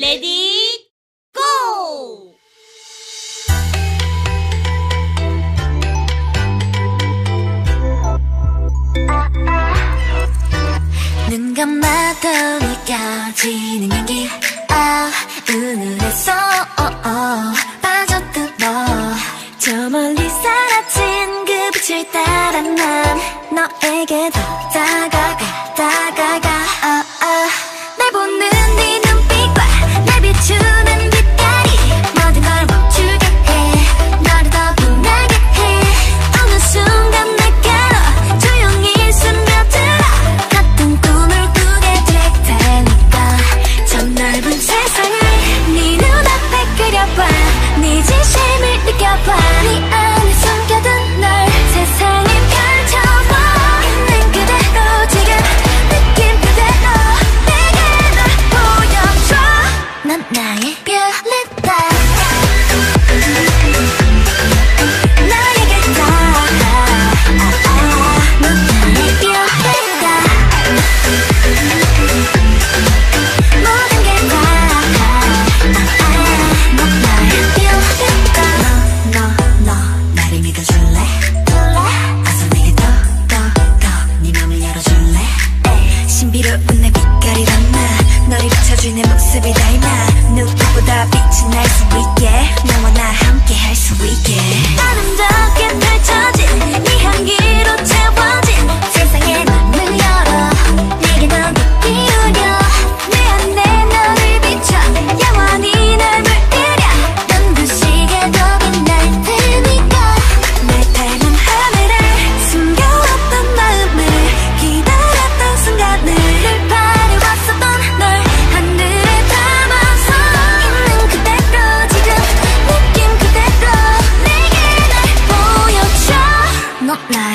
레디 고! 눈 감아도 느껴지는 향기. 아 우울했어 어, 어, 빠졌던 너저 멀리 사라진 그 빛을 따라 난 너에게 더 다가. 신비로운 내 빛깔이란 나. 너를 찾을 내 모습이 닮아 누구보다 빛이 날 수 있게. not now.